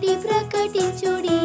ప్రకటించుడి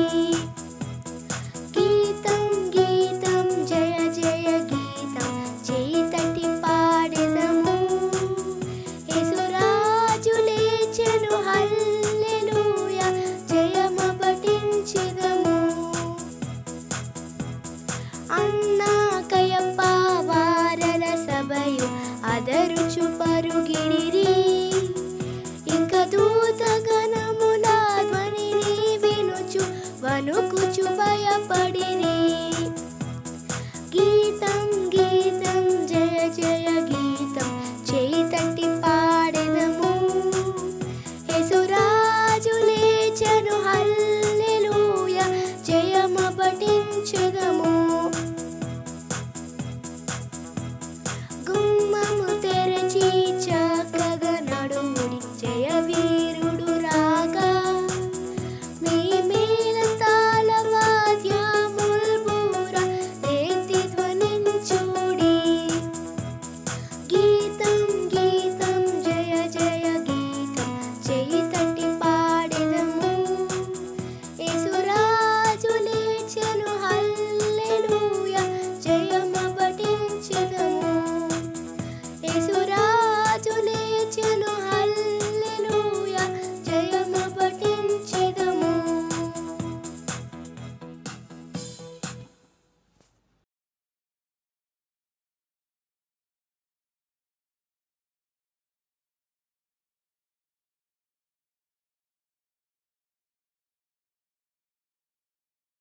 चुपाया पड़ी रे